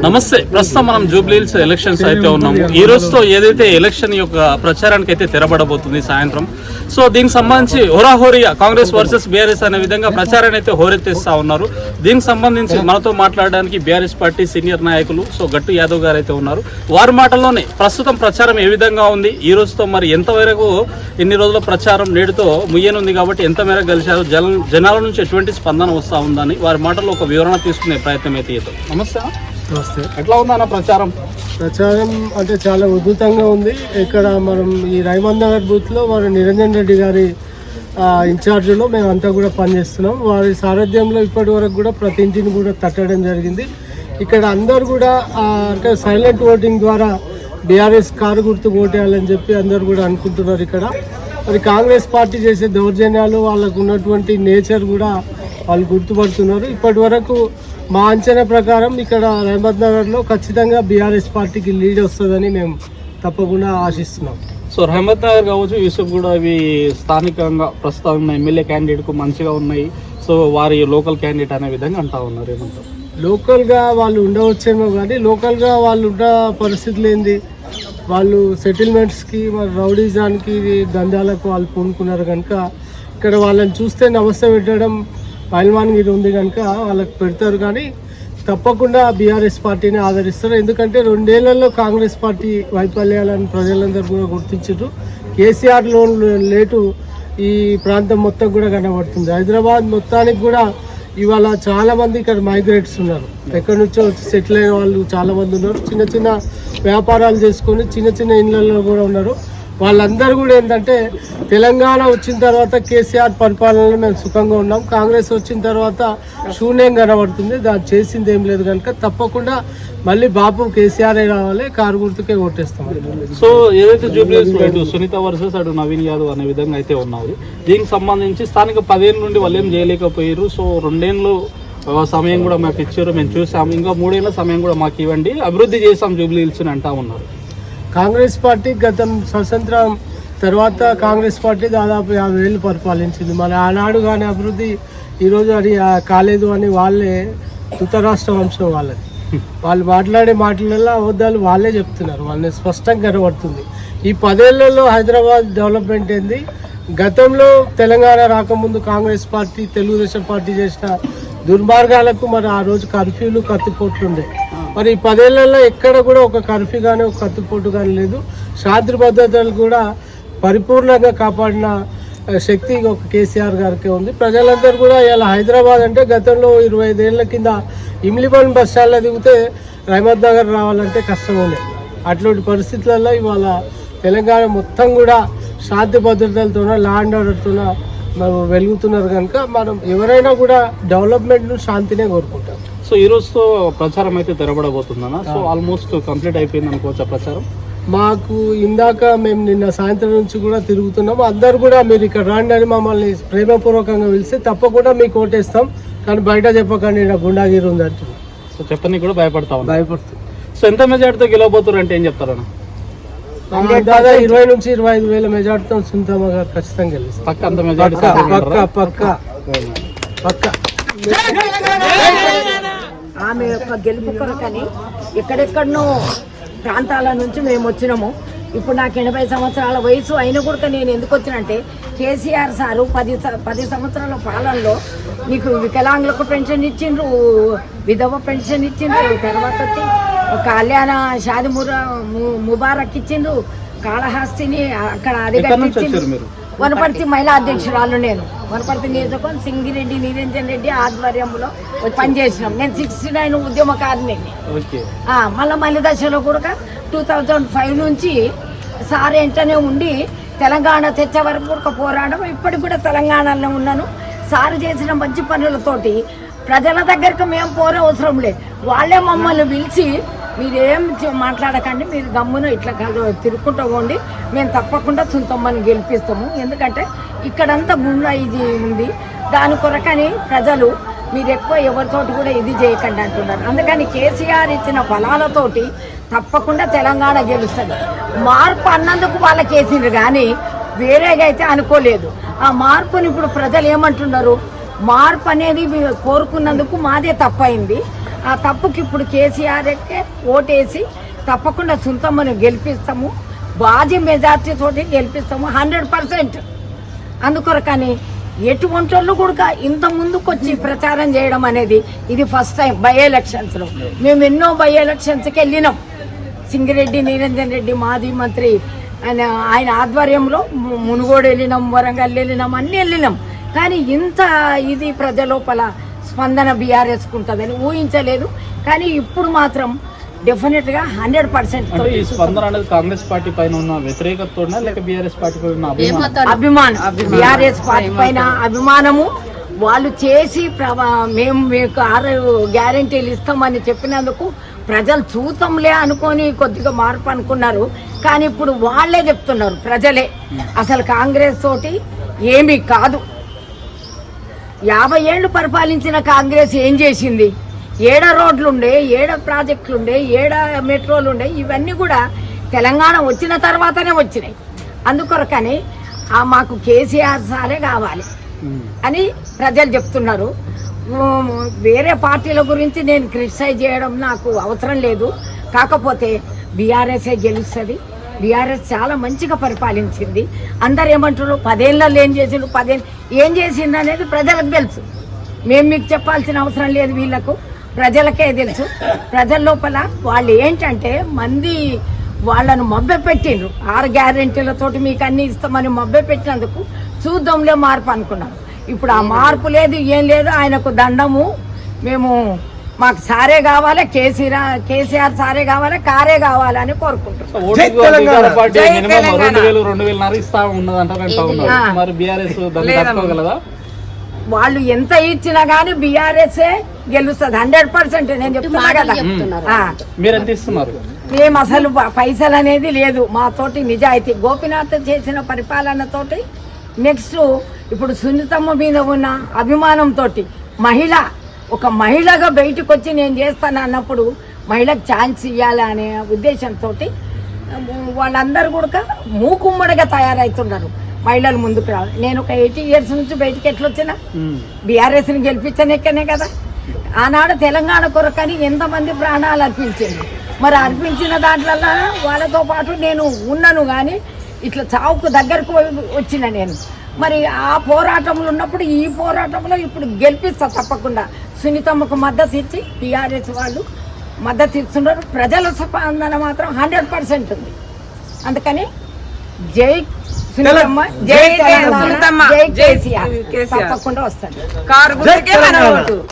నమస్తే. ప్రస్తుతం మనం జూబ్లీహిల్స్ ఎలక్షన్స్ అయితే ఉన్నాము. ఈ రోజుతో ఏదైతే ఎలక్షన్ యొక్క ప్రచారానికి అయితే తెరబడబోతుంది సాయంత్రం. సో దీనికి సంబంధించి హోరాహోరీగా కాంగ్రెస్ వర్సెస్ బీఆర్ఎస్ అనే విధంగా ప్రచారాన్ని అయితే హోరెత్తిస్తా ఉన్నారు. దీనికి సంబంధించి మనతో మాట్లాడడానికి బీఆర్ఎస్ పార్టీ సీనియర్ నాయకులు సో గట్టు యాదవ్ గారు అయితే ఉన్నారు. వారి మాటల్లోనే ప్రస్తుతం ప్రచారం ఏ విధంగా ఉంది? ఈ రోజుతో మరి ఎంతవరకు ఇన్ని రోజుల ప్రచారం నేడుతో ముయ్యనుంది కాబట్టి ఎంత మేరకు గెలిచారు? జన జనాల నుంచి ఎటువంటి స్పందన వస్తా ఉందని వారి మాటల్లో ఒక వివరణ తీసుకునే ప్రయత్నం అయితే నమస్తే. నమస్తే. ఎట్లా ఉందన్న ప్రచారం? ప్రచారం అంటే చాలా ఉధృతంగా ఉంది. ఇక్కడ మనం ఈ రైమన్ నగర్ బూత్లో మన నిరంజన్ రెడ్డి గారి ఇన్ఛార్జ్లో మేము అంతా కూడా పనిచేస్తున్నాం. వారి సారథ్యంలో ఇప్పటి వరకు కూడా ప్రతి ఇంటిని కూడా తట్టడం జరిగింది. ఇక్కడ అందరు కూడా అంటే సైలెంట్ ఓటింగ్ ద్వారా బీఆర్ఎస్ కారు గుర్తు ఓటేయాలని చెప్పి అందరు కూడా అనుకుంటున్నారు ఇక్కడ. మరి కాంగ్రెస్ పార్టీ చేసే దౌర్జన్యాలు వాళ్ళకు ఉన్నటువంటి నేచర్ కూడా వాళ్ళు గుర్తుపడుతున్నారు. ఇప్పటి వరకు మా అంచనా ప్రకారం ఇక్కడ రహమద్ నగర్లో ఖచ్చితంగా బీఆర్ఎస్ పార్టీకి లీడ్ వస్తుందని మేము తప్పకుండా ఆశిస్తున్నాం. సో రహమత్ నగర్ కావచ్చు యూసుఫ్ కూడా ఇవి స్థానికంగా ప్రస్తుతం ఉన్న ఎమ్మెల్యే క్యాండిడేట్కు మంచిగా ఉన్నాయి. సో వారి లోకల్ క్యాండిడేట్ అనే విధంగా అంటా ఉన్నారు ఏమంటారు? లోకల్గా వాళ్ళు ఉండవచ్చేమో కానీ లోకల్గా వాళ్ళు ఉన్న పరిస్థితులు ఏంది? వాళ్ళు సెటిల్మెంట్స్కి మరి రౌడీజానికి దందాలకు వాళ్ళు పూనుకున్నారు కనుక ఇక్కడ వాళ్ళని చూస్తే నమస్తే పెట్టడం పైల్వాన్ గిరి ఉంది కనుక వాళ్ళకి పెడతారు కానీ తప్పకుండా బీఆర్ఎస్ పార్టీని ఆదరిస్తారు. ఎందుకంటే రెండేళ్ళలో కాంగ్రెస్ పార్టీ వైఫల్యాలను ప్రజలందరూ కూడా గుర్తించారు. కేసీఆర్ లోన్ లేటు ఈ ప్రాంతం మొత్తం కూడా కనబడుతుంది. హైదరాబాద్ మొత్తానికి కూడా ఇవాళ చాలామంది ఇక్కడ మైగ్రేట్స్ ఉన్నారు. ఎక్కడి నుంచో సెటిల్ అయిన వాళ్ళు చాలామంది ఉన్నారు. చిన్న చిన్న వ్యాపారాలు చేసుకొని చిన్న చిన్న ఇళ్ళల్లో కూడా ఉన్నారు. వాళ్ళందరూ కూడా ఏంటంటే తెలంగాణ వచ్చిన తర్వాత కేసీఆర్ పరిపాలనలో మేము సుఖంగా ఉన్నాం. కాంగ్రెస్ వచ్చిన తర్వాత శూన్యం కనబడుతుంది. దాన్ని చేసింది ఏం లేదు కనుక తప్పకుండా మళ్ళీ బాపు కేసీఆర్ రావాలి కారు గుర్తుకే ఓటేస్తాం. సో ఏదైతే జూబ్లీస్ ఇటు సునీత వర్సెస్ అటు నవీన్ యాదవ్ అనే విధంగా అయితే ఉన్నది. దీనికి సంబంధించి స్థానిక పదేళ్ళ నుండి వాళ్ళు ఏం చేయలేకపోయారు. సో రెండేళ్ళు సమయం కూడా మాకు ఇచ్చారు. మేము చూసాం. ఇంకా మూడేళ్ళ సమయం కూడా మాకు ఇవ్వండి. అభివృద్ధి చేసాం జూబ్లీ హిల్స్ అని అంటా ఉన్నారు. కాంగ్రెస్ పార్టీ గతం స్వతంత్రం తర్వాత కాంగ్రెస్ పార్టీ దాదాపు యాభై ఏళ్ళు పరిపాలించింది. మరి ఆనాడు కానీ అభివృద్ధి ఈరోజు అది కాలేదు అని వాళ్ళే ధృతరాష్ట్ర వంశం వాళ్ళది. వాళ్ళు మాట్లాడే మాటలలో అబద్ధాలు వాళ్ళే చెప్తున్నారు. వాళ్ళని స్పష్టంగా కనబడుతుంది. ఈ పదేళ్ళలో హైదరాబాద్ డెవలప్మెంట్ ఏంది? గతంలో తెలంగాణ రాకముందు కాంగ్రెస్ పార్టీ తెలుగుదేశం పార్టీ చేసిన దుర్మార్గాలకు మరి ఆ రోజు కర్ఫ్యూలు కత్తిపోట్లు ఉండే. మరి ఈ పదేళ్ళలో ఎక్కడ కూడా ఒక కర్ఫ్యూ కానీ ఒక కత్తిపోటు కానీ లేదు. శాంతి భద్రతలు కూడా పరిపూర్ణంగా కాపాడిన శక్తి ఒక కేసీఆర్ గారికి ఉంది. ప్రజలందరూ కూడా ఇలా హైదరాబాద్ అంటే గతంలో ఇరవై ఐదేళ్ళ కింద ఇమ్లిబన్ బస్ స్టాండ్లో దిగితే రహమద్ నగర్ రావాలంటే కష్టం ఉండేది అటువంటి పరిస్థితులలో ఇవాళ తెలంగాణ మొత్తం కూడా శాంతి భద్రతలతోన లా అండ్ ఆర్డర్తోన మనం వెలుగుతున్నారు కనుక మనం ఎవరైనా కూడా డెవలప్మెంట్ను శాంతినే కోరుకుంటాం. సో ఈ రోజుతో ప్రచారం అయితే తెరబడబోతుందన్న సో ఆల్మోస్ట్ కంప్లీట్ అయిపోయింది అనుకోవచ్చా ప్రచారం? మాకు ఇందాక మేము నిన్న సాయంత్రం నుంచి కూడా తిరుగుతున్నాం. అందరు కూడా మీరు ఇక్కడ రండి అని మమ్మల్ని ప్రేమపూర్వకంగా పిలిస్తే తప్పకుండా మీకు ఓటేస్తాం. కానీ బయట చెప్పకండి ఈడ గుండాగిరి ఉంది అంటున్నారు. సో చెప్పని కూడా భయపడతా భయపడుతుంది. సో ఎంత మెజార్టీతో గెలవబోతున్నారు అంటే ఏం చెప్తారన్న? దాదాపు ఇరవై నుంచి ఇరవై ఐదు వేల మెజార్టీతో సునీతమ్మ గారు ఖచ్చితంగా గెలుస్తారు. పక్క అంత మెజార్టీ పక్క పక్క పక్క. పక్క. ఆమె యొక్క గెలుపు కొరకని ఎక్కడెక్కడనో ప్రాంతాల నుంచి మేము వచ్చినాము. ఇప్పుడు నాకు ఎనభై సంవత్సరాల వయసు అయిన కూడా నేను ఎందుకు వచ్చినంటే కేసీఆర్ సారు పది పది సంవత్సరాల పాలనలో మీకు వికలాంగులకు పెన్షన్ ఇచ్చిండ్రు విధవ పెన్షన్ ఇచ్చిండ్రు తర్వాత వచ్చి కళ్యాణ షాది మురా ముబారక్ ఇచ్చిండ్రు కాళహస్తిని అక్కడ అది కట్టించిండ్రు. మీరు? వనపర్తి మహిళా అధ్యక్షురాలు నేను. వనపర్తి నియోజకవర్గం సింగిరెడ్డి నిరంజన్ రెడ్డి ఆధ్వర్యంలో పనిచేసినాం. నేను సిక్స్టీ నైన్ ఉద్యమకారిని మళ్ళా మళ్ళీ దశలో కూడా టూ థౌజండ్ ఫైవ్ నుంచి సార్ వెంటనే ఉండి తెలంగాణ తెచ్చే వరకు ఒక పోరాటం ఇప్పటికి కూడా తెలంగాణలో ఉన్నాను. సార్ చేసిన మంచి పనులతోటి ప్రజల దగ్గరకు మేము పోరే అవసరం లేదు. వాళ్ళే మమ్మల్ని పిలిచి మీరేం మాట్లాడకండి మీరు గమ్మున ఇట్లా తిరుక్కుంటూ పోండి. మేము తప్పకుండా సుంతమ్మని గెలిపిస్తాము. ఎందుకంటే ఇక్కడంతా గుండా ఇది ఉంది. దాని కొరకని ప్రజలు మీరు ఎక్కువ ఎవరితోటి కూడా ఇది చేయకండి అంటున్నారు. అందుకని కేసీఆర్ ఇచ్చిన ఫలాలతోటి తప్పకుండా తెలంగాణ గెలుస్తుంది. మార్పు అన్నందుకు వాళ్ళకి వేసిండ్రు కానీ వేరేగా అయితే అనుకోలేదు. ఆ మార్పుని ఇప్పుడు ప్రజలు ఏమంటున్నారు? మార్పు అనేది కోరుకున్నందుకు మాదే తప్పైంది. ఆ తప్పుకి ఇప్పుడు కేసీఆర్ ఎక్కే ఓటేసి తప్పకుండా సుంతమ్మను గెలిపిస్తాము. బాజీ మెజార్టీ తోటి గెలిపిస్తాము. Hundred percent. అందుకొరకని ఎటువంటి వాళ్ళు కూడా ఇంత ముందుకొచ్చి ప్రచారం చేయడం అనేది ఇది ఫస్ట్ టైం బై ఎలక్షన్స్లో. మేము ఎన్నో బై ఎలక్షన్స్కి వెళ్ళినాం. సింగిరెడ్డి నిరంజన్ రెడ్డి మాజీ మంత్రి ఆయన ఆయన ఆధ్వర్యంలో మునుగోడు వెళ్ళినాం వరంగల్ వెళ్ళినాం అన్ని వెళ్ళినాం. కానీ ఇంత ఇది ప్రజలోపల స్పందన బీఆర్ఎస్కి ఉంటుందని ఊహించలేదు. కానీ ఇప్పుడు మాత్రం డెఫినెట్గా హండ్రెడ్ పర్సెంట్ స్పందన అనేది కాంగ్రెస్ పార్టీ పైన ఉన్న వ్యతిరేకత లేక బీఆర్ఎస్ పార్టీ పైన అభిమానం? బీఆర్ఎస్ పార్టీ పైన అభిమానము వాళ్ళు చేసి మేము మీకు ఆరు గ్యారంటీలు ఇస్తామని చెప్పినందుకు ప్రజలు చూతంలే అనుకొని కొద్దిగా మార్పు అనుకున్నారు. కానీ ఇప్పుడు వాళ్ళే చెప్తున్నారు ప్రజలే. అసలు కాంగ్రెస్ తోటి ఏమీ కాదు. యాభై ఏళ్ళు పరిపాలించిన కాంగ్రెస్ ఏం చేసింది? ఏడ రోడ్లుండే ఏడ ప్రాజెక్టులుండే ఏడ మెట్రోలు ఉండే ఇవన్నీ కూడా తెలంగాణ వచ్చిన తర్వాతనే వచ్చినాయి. అందుకొరకని ఆ మాకు కేసీఆర్ సారే కావాలి అని ప్రజలు చెప్తున్నారు. వేరే పార్టీల గురించి నేను క్రిటిసైజ్ చేయడం నాకు అవసరం లేదు. కాకపోతే బీఆర్ఎస్ఏ గెలుస్తుంది. బీఆర్ఎస్ చాలా మంచిగా పరిపాలించింది. అందరు ఏమంటారు పదేళ్ళలో ఏం చేసిండ్రు? పదేళ్ళు ఏం చేసింది అనేది ప్రజలకు తెలుసు. మేము మీకు చెప్పాల్సిన అవసరం లేదు వీళ్ళకు. ప్రజలకే తెలుసు. ప్రజల లోపల వాళ్ళు ఏంటంటే మంది వాళ్ళను మభ్య పెట్టిండ్రు. ఆరు గ్యారెంటీలతోటి మీకు అన్ని ఇస్తామని మభ్య పెట్టినందుకు చూద్దాంలే మార్పు అనుకున్నారు. ఇప్పుడు ఆ మార్పు లేదు ఏం లేదు ఆయనకు దండము. మేము మాకు సారే కావాలి కేసీఆర్ కేసీఆర్ సారే కావాలి కారే కావాలని కోరుకుంటున్నాం. వాళ్ళు ఎంత ఇచ్చినా గానీ బీఆర్ఎస్ గెలుస్తుంది. Hundred percent. నేను చెప్తున్నా కదా. ఆ. మీరు ఎంత ఇస్తున్నారు? మేము అసలు పైసలు అనేది లేదు. మా తోటి నిజాయితీ. గోపినాథ్ చేసిన పరిపాలనతోటి నెక్స్ట్ ఇప్పుడు సున్నితమ్మ మీద ఉన్న అభిమానంతో మహిళ ఒక మహిళగా బయటకు వచ్చి నేను చేస్తాను అన్నప్పుడు మహిళకు ఛాన్స్ ఇవ్వాలి అనే ఉద్దేశంతో వాళ్ళందరూ కూడా మూకుమ్మడిగా తయారవుతున్నారు మహిళలు ముందుకు రావాలి. నేను ఒక ఎయిటీ ఇయర్స్ నుంచి బయటికి ఎట్లా వచ్చినా ఉమ్. బీఆర్ఎస్ని గెలిపించనికనే కదా. ఆనాడు తెలంగాణ కొరకని ఎంతమంది ప్రాణాలు అర్పించింది మరి అర్పించిన దాంట్లో వాళ్ళతో పాటు నేను ఉన్నాను కానీ ఇట్లా చావుకు దగ్గరకు వచ్చిన నేను. మరి ఆ పోరాటంలో ఉన్నప్పుడు ఈ పోరాటంలో ఇప్పుడు గెలిపిస్తా తప్పకుండా. సునీతమ్మకు మద్దతు ఇచ్చి టీఆర్ఎస్ వాళ్ళు మద్దతు ఇస్తున్నారు. ప్రజల స్పందన మాత్రం హండ్రెడ్ పర్సెంట్ ఉంది. అందుకని జై జై తప్పకుండా వస్తుంది కారు గుర్తుకే మన ఓటు